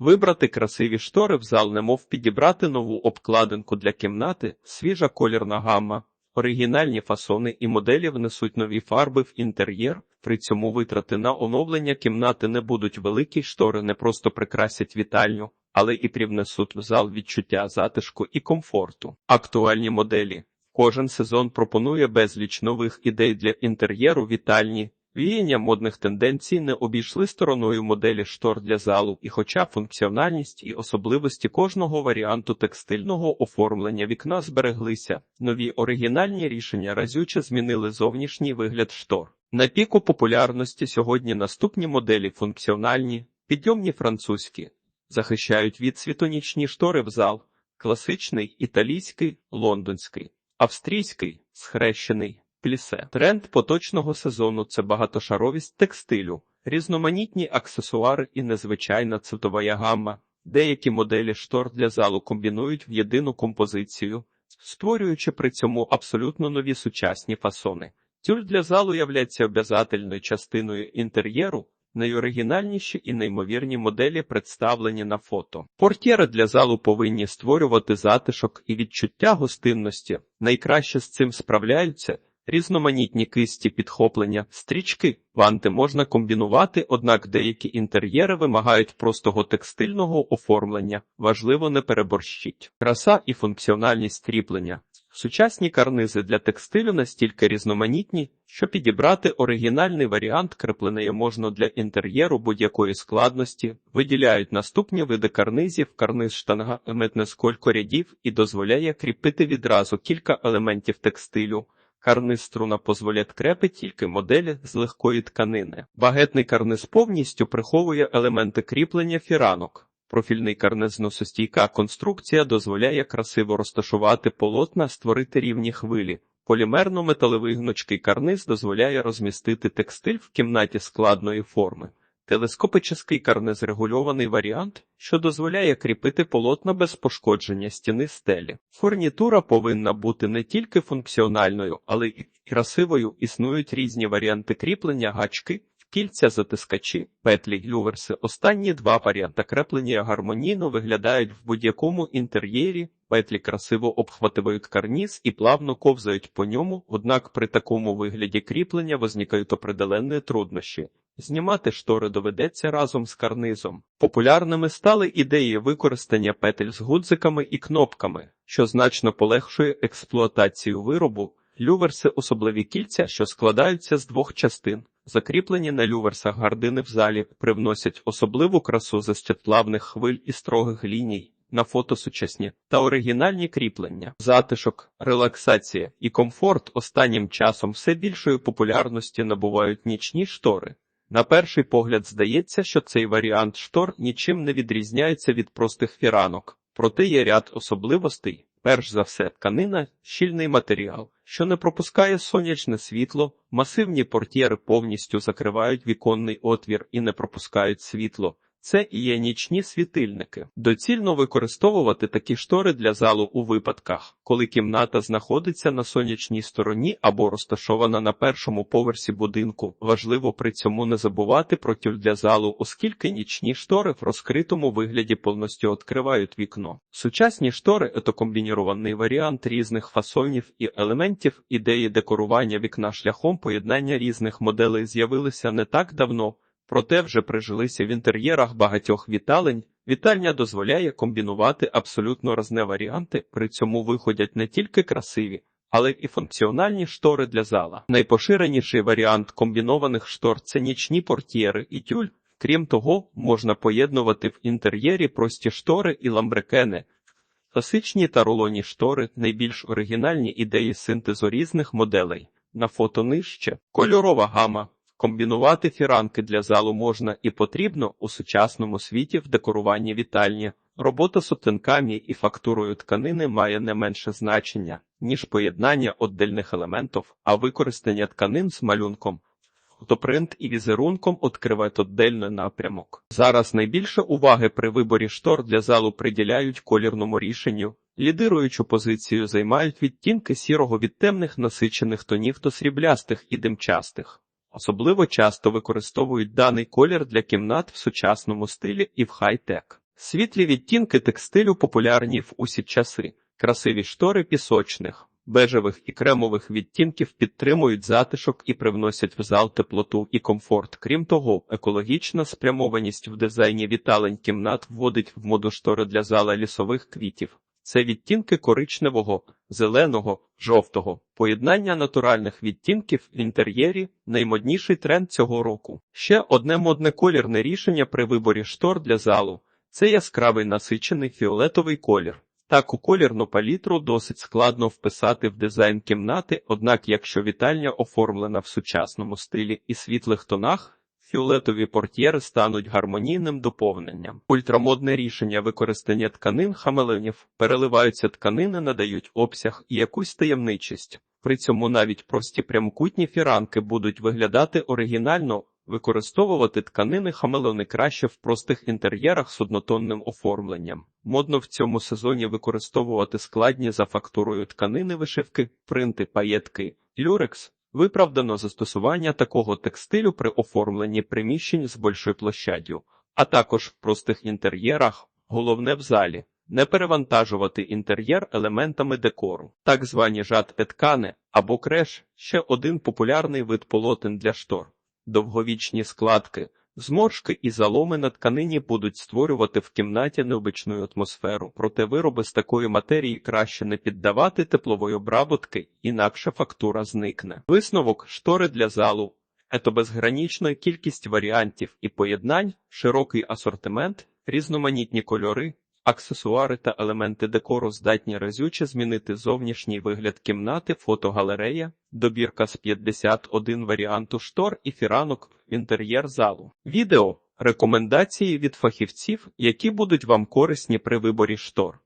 Вибрати красиві штори в зал, немов підібрати нову обкладинку для кімнати, свіжа колірна гамма, оригінальні фасони і моделі внесуть нові фарби в інтер'єр. При цьому витрати на оновлення кімнати не будуть великі, штори не просто прикрасять вітальню, але і привнесуть в зал відчуття затишку і комфорту. Актуальні моделі. Кожен сезон пропонує безліч нових ідей для інтер'єру вітальні. Віяння модних тенденцій не обійшли стороною моделі штор для залу, і хоча функціональність і особливості кожного варіанту текстильного оформлення вікна збереглися, нові оригінальні рішення разюче змінили зовнішній вигляд штор. На піку популярності сьогодні наступні моделі функціональні, підйомні французькі, захищають від світонічні штори в зал, класичний, італійський, лондонський, австрійський, схрещений. Плісе. Тренд поточного сезону це багатошаровість текстилю, різноманітні аксесуари і незвичайна цветова гамма. Деякі моделі штор для залу комбінують в єдину композицію, створюючи при цьому абсолютно нові сучасні фасони. Тюль для залу являється обов'язательною частиною інтер'єру. Найоригінальніші і неймовірні моделі представлені на фото. Портьєри для залу повинні створювати затишок і відчуття гостинності. Найкраще з цим справляються різноманітні кисті підхоплення, стрічки, ванти можна комбінувати, однак деякі інтер'єри вимагають простого текстильного оформлення, важливо не переборщить. Краса і функціональність кріплення. Сучасні карнизи для текстилю настільки різноманітні, що підібрати оригінальний варіант крепленої можна для інтер'єру будь-якої складності, виділяють наступні види карнизів, карниз штанга метне сколько рядів і дозволяє кріпити відразу кілька елементів текстилю. Карниз струна позволяє крепи тільки моделі з легкої тканини. Багетний карниз повністю приховує елементи кріплення фіранок. Профільний карнизносостійка конструкція дозволяє красиво розташувати полотна, створити рівні хвилі. Полімерно-металевий гнучкий карниз дозволяє розмістити текстиль в кімнаті складної форми. Телескопический карниз регульований варіант, що дозволяє кріпити полотна без пошкодження стіни стелі. Фурнітура повинна бути не тільки функціональною, але й красивою. Існують різні варіанти кріплення, гачки, кільця, затискачі, петлі, люверси. Останні два варіанти креплення гармонійно виглядають в будь-якому інтер'єрі. Петлі красиво обхватують карніз і плавно ковзають по ньому, однак при такому вигляді кріплення визникають определенні труднощі. Знімати штори доведеться разом з карнизом. Популярними стали ідеї використання петель з гудзиками і кнопками, що значно полегшує експлуатацію виробу. Люверси особливі кільця, що складаються з двох частин. Закріплені на люверсах гардини в залі привносять особливу красу застяплавних хвиль і строгих ліній. На фото сучасні та оригінальні кріплення, затишок, релаксація і комфорт останнім часом все більшої популярності набувають нічні штори. На перший погляд здається, що цей варіант штор нічим не відрізняється від простих фіранок, проте є ряд особливостей. Перш за все, тканина щільний матеріал, що не пропускає сонячне світло, масивні портьєри повністю закривають віконний отвір і не пропускають світло. Це і є нічні світильники. Доцільно використовувати такі штори для залу у випадках, коли кімната знаходиться на сонячній стороні або розташована на першому поверсі будинку. Важливо при цьому не забувати про тюль для залу, оскільки нічні штори в розкритому вигляді повністю відкривають вікно. Сучасні штори це комбінірований варіант різних фасонів і елементів. Ідеї декорування вікна шляхом поєднання різних моделей з'явилися не так давно. Проте вже прижилися в інтер'єрах багатьох віталень. Вітальня дозволяє комбінувати абсолютно різні варіанти, при цьому виходять не тільки красиві, але і функціональні штори для зала. Найпоширеніший варіант комбінованих штор це нічні портьєри і тюль. Крім того, можна поєднувати в інтер'єрі прості штори і ламбрекени. Класичні та рулонні штори найбільш оригінальні ідеї синтезу різних моделей. На фото нижче кольорова гама. Комбінувати фіранки для залу можна і потрібно у сучасному світі в декоруванні вітальні. Робота з оттинками і фактурою тканини має не менше значення, ніж поєднання отдельних елементів, а використання тканин з малюнком. Фотопринт і візерунком відкривають отдельний напрямок. Зараз найбільше уваги при виборі штор для залу приділяють колірному рішенню. Лідируючу позицію займають відтінки сірого від темних насичених тонів до сріблястих і димчастих. Особливо часто використовують даний колір для кімнат в сучасному стилі і в хай-тек. Світлі відтінки текстилю популярні в усі часи. Красиві штори пісочних, бежевих і кремових відтінків підтримують затишок і привносять в зал теплоту і комфорт. Крім того, екологічна спрямованість в дизайні віталень кімнат вводить в моду штори для зала лісових квітів. Це відтінки коричневого, зеленого, жовтого. Поєднання натуральних відтінків в інтер'єрі наймодніший тренд цього року. Ще одне модне колірне рішення при виборі штор для залу це яскравий насичений фіолетовий колір. Таку колірну палітру досить складно вписати в дизайн кімнати, однак якщо вітальня оформлена в сучасному стилі і світлих тонах, фіолетові портьєри стануть гармонійним доповненням. Ультрамодне рішення використання тканин хамелеонів переливаються тканини, надають обсяг і якусь таємничість. При цьому навіть прості прямокутні фіранки будуть виглядати оригінально. Використовувати тканини хамелеони краще в простих інтер'єрах з однотонним оформленням. Модно в цьому сезоні використовувати складні за фактурою тканини вишивки, принти, паєтки, люрекс. Виправдано застосування такого текстилю при оформленні приміщень з большою площаддю, а також в простих інтер'єрах, головне в залі. Не перевантажувати інтер'єр елементами декору, так звані жатпе ткани або креш ще один популярний вид полотен для штор. Довговічні складки, зморшки і заломи на тканині будуть створювати в кімнаті необичну атмосферу, проте вироби з такої матерії краще не піддавати теплової обработки, інакше фактура зникне. Висновок штори для залу Ето безгранічна кількість варіантів і поєднань, широкий асортимент, різноманітні кольори, аксесуари та елементи декору здатні разюче змінити зовнішній вигляд кімнати, фотогалерея, добірка з 51 варіанту штор і фіранок в інтер'єр залу. Відео рекомендації від фахівців, які будуть вам корисні при виборі штор.